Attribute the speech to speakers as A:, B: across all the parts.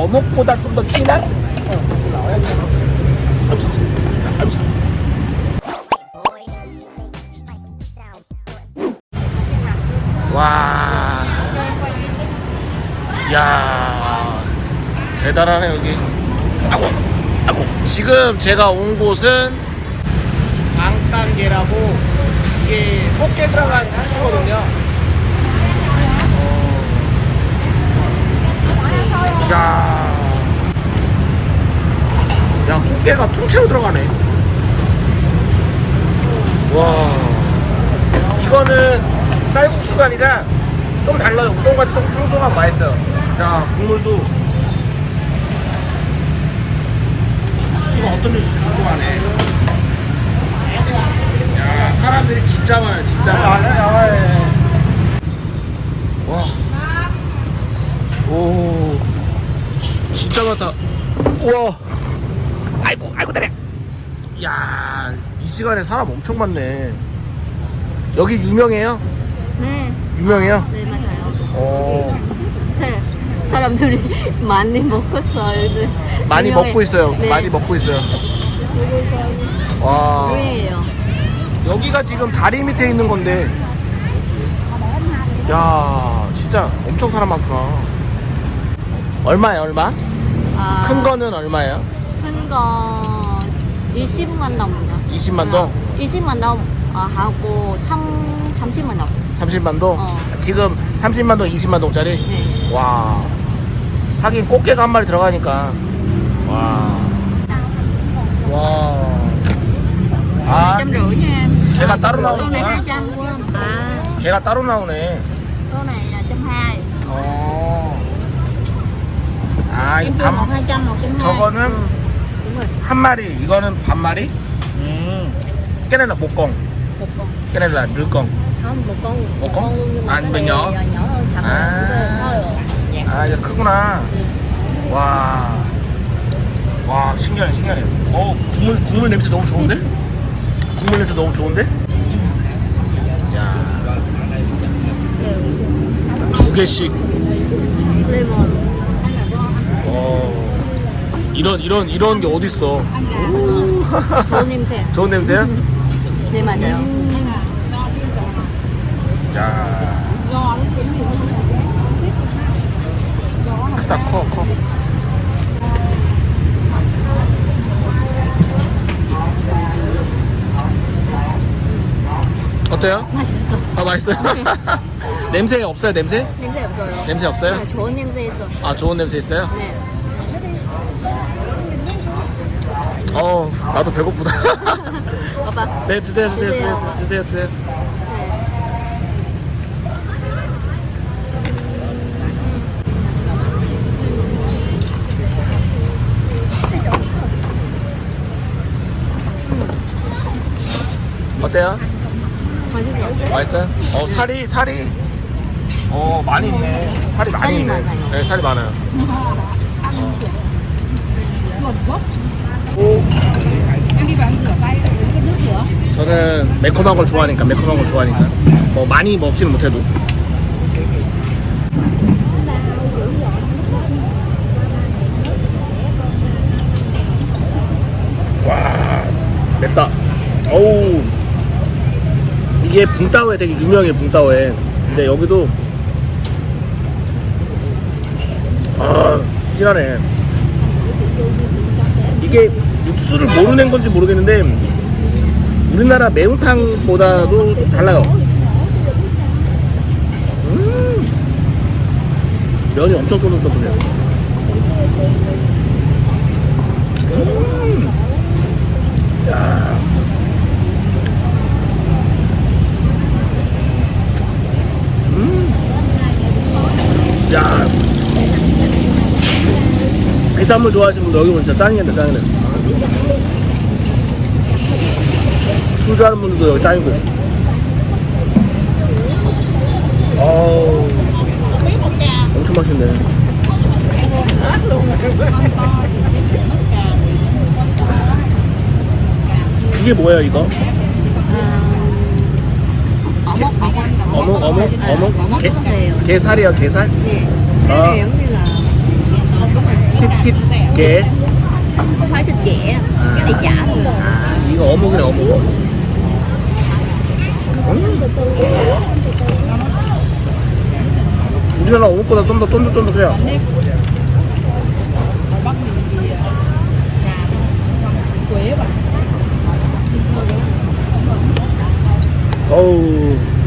A: 어묵보다 좀 더 진한? 와, 야, 대단하네 여기. 아고, 아고. 지금 제가 온 곳은 앙딴게라고 이게 꽃게 들어간 국수거든요. 야, 야 꽃게가 통째로 들어가네. 와, 이거는 쌀국수가 아니라 좀 달라요. 우동같이 좀 통통하고 맛있어요. 야, 국물도 국수가 어떤 뉴스 궁금하네. 야, 사람들이 진짜 많아요, 진짜 많아요. 와. 오. 진짜 많다. 우와. 아이고, 아이고, 다리. 야, 이 시간에 사람 엄청 많네. 여기 유명해요?
B: 네,
A: 유명해요?
B: 네 맞아요.
A: 어.
B: 네, 사람들이 많이 먹었어요.
A: 많이
B: 유명해.
A: 먹고 있어요.
B: 네.
A: 많이 먹고 있어요. 와.
B: 유명해요.
A: 여기가 지금 다리 밑에 있는 건데. 야, 진짜 엄청 사람 많구나. 얼마예요, 얼마?
B: 아,
A: 큰 거는 얼마예요?
B: 큰거 20만 đồng.
A: 20만 동?
B: 20만 동 아, 하고 3, 30만 동.
A: 30만 동?
B: 어.
A: 지금 30만 동, 20만 동짜리?
B: 네.
A: 와. 하긴 꽃게가 한 마리 들어가니까. 와. 와. 아,
B: nha em.
A: 걔가 따로
B: Con này
A: 나오는구나.
B: 200 của em. À,
A: 걔가 따로 나오네.
B: con này là 120.
A: 어. 아, 이
B: Em mua một
A: 반,
B: 200, một 120.
A: 저거는
B: rồi.
A: 한 마리, 이거는 반 마리? 음. 깨네라 목공,
B: Một con.
A: 깨네라 늘공.
B: Không, một con.
A: Một con?
B: luôn nhưng mà
A: À,
B: cái
A: bên
B: này
A: nhỏ?
B: nhỏ nhỏ hơn sẵn
A: À.
B: rồi. Thôi rồi.
A: 아, 이제 크구나. 와. 와, 신기하네, 신기하네. 어, 국물, 국물 냄새 너무 좋은데? 국물 냄새 너무 좋은데? 야, 두 개씩.
B: 레몬.
A: 어, 이런, 이런, 이런 게 어딨어. 오.
B: 좋은 냄새.
A: 좋은 냄새야?
B: 네, 맞아요.
A: 야. 크다, 커, 커. 어때요?
B: 맛있어.
A: 아, 맛있어요? 냄새 없어요, 냄새?
B: 냄새 없어요.
A: 냄새 없어요?
B: 네, 좋은 냄새 있어.
A: 아, 좋은 냄새 있어요?
B: 네.
A: 어, 나도 배고프다.
B: 오빠.
A: 네, 드세요, 드세요, 드세요,
B: 드세요.
A: 드세요, 드세요.
B: 네.
A: 어때요?
B: 맛있어.
A: 맛있어요? 어, 살이, 살이. 어, 많이 있네. 살이 많이
B: 살이
A: 있네.
B: 많아요.
A: 네, 살이 많아요. 오. 저는 매콤한 걸 좋아하니까, 매콤한 걸 좋아하니까. 뭐, 많이 먹지는 못해도. 와, 맵다. 어우. 이게 붕따오에 되게 유명해 붕따오에 근데 여기도 아 진하네 이게 육수를 모르는 건지 모르겠는데 우리나라 매운탕보다도 좀 달라요 음 면이 엄청 쫀득쫀득해요 음. 야. 야 해산물 좋아하시는 분들 여기 오면 진짜 짱이겠다 짱이네 술 좋아하는 분들도 여기 짱이고 어우 엄청 맛있네 이게 뭐예요 이거?
B: 음, 어묵, 어묵.
A: 어묵 어묵
B: 네,
A: 어묵
B: 어묵
A: 게,
B: 건데요.
A: 게살이요 게살?
B: 네. Cái này giống như là ờ, đúng rồi.
A: thịt ghẹ
B: không phải thịt ghẹ cái này chả thôi
A: 아, 이거 어묵이네 어묵 음. 우리나라 어묵보다 좀더 쫀득쫀득해요 어우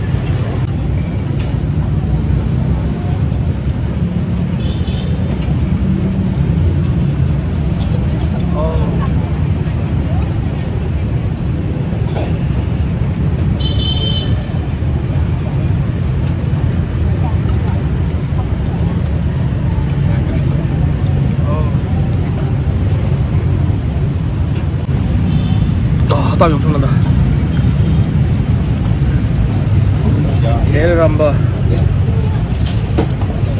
A: 아, 땀이 엄청난다. 게를 한번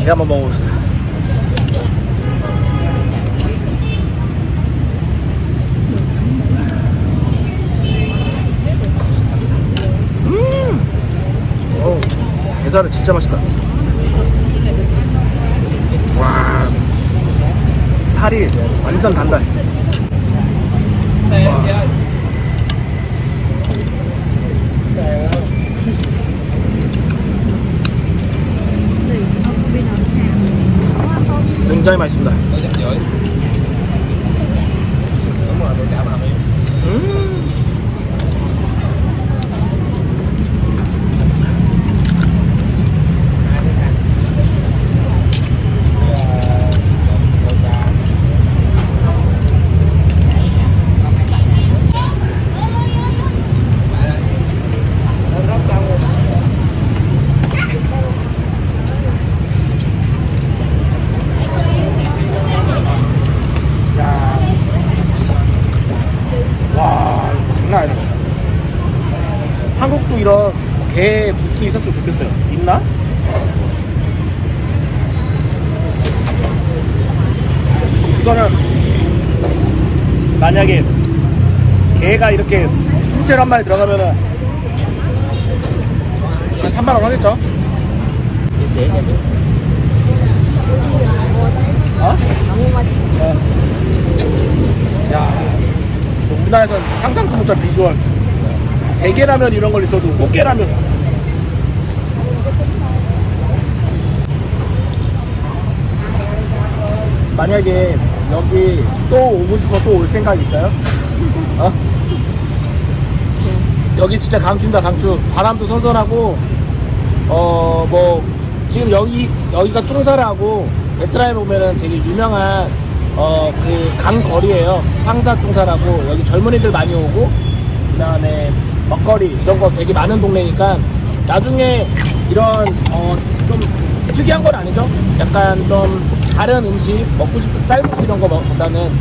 A: 게 한번 먹어봅시다. 음, 어, 게살은 진짜 맛있다. 와, 살이 완전 단다. 굉장히 맛있습니다. 음. 와, 장난 아니다. 진짜. 한국도 게 부스 있었으면 좋겠어요. 있나? 이거는 만약에 게가 이렇게 통째로 한 마리 들어가면은 한 3만 원 하겠죠? 어?
B: 맛있어
A: 야, 저 우리나라에서 상상도 못할 비주얼. 대게라면 이런 걸 있어도 꽃게라면. 만약에 여기 또 오고 싶어 또 올 생각 있어요? 어? 여기 진짜 강추입니다 강추 바람도 선선하고 어 뭐 지금 여기 여기가 퉁사라고 베트남에 보면은 되게 유명한 어 그 강거리예요 황사퉁사라고 여기 젊은이들 많이 오고 그다음에 먹거리 이런 거 되게 많은 동네니까 나중에 이런 어좀 특이한 건 아니죠 약간 좀 다른 음식 먹고 싶은 쌀국수 이런 거보다는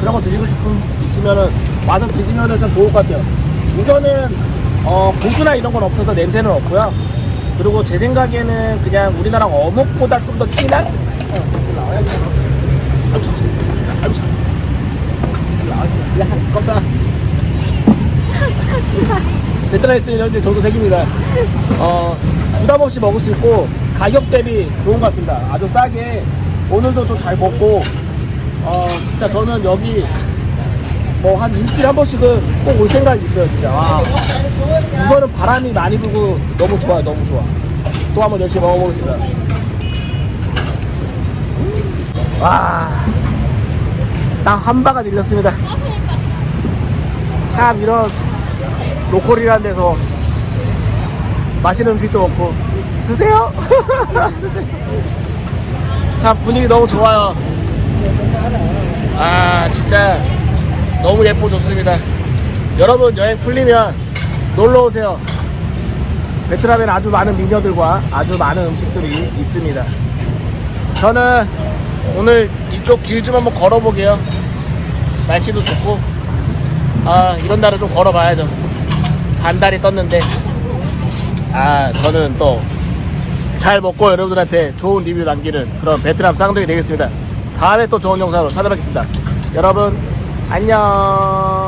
A: 그런 거 드시고 싶은 있으면은 와서 드시면은 참 좋을 것 같아요. 우선은 어 고수나 이런 건 없어서 냄새는 없고요. 그리고 제 생각에는 그냥 우리나라 어묵보다 좀 더 진한. 아이고 참. 아이고 참. 야, 감사. 베트남에서 이런데 저도 색입니다. 어 부담 없이 먹을 수 있고 가격 대비 좋은 것 같습니다. 아주 싸게 오늘도 좀 잘 먹고 어 진짜 저는 여기 뭐한 일주일에 한 번씩은 꼭 올 생각이 있어요 진짜 와. 우선은 바람이 많이 불고 너무 좋아요 너무 좋아 또 한번 열심히 먹어보겠습니다 와딱 한 바가 밀렸습니다 참 이런 로컬이라는 데서 맛있는 음식도 먹고. 드세요. 참 분위기 너무 좋아요. 아 진짜 너무 예뻐 좋습니다. 여러분 여행 풀리면 놀러 오세요. 베트남에는 아주 많은 미녀들과 아주 많은 음식들이 있습니다. 저는 오늘 이쪽 길 좀 한번 걸어보게요. 날씨도 좋고. 아 이런 날은 좀 걸어봐야죠 반달이 떴는데 아 저는 또 잘 먹고 여러분들한테 좋은 리뷰 남기는 그런 베트남 쌍둥이 되겠습니다. 다음에 또 좋은 영상으로 찾아뵙겠습니다. 여러분 안녕.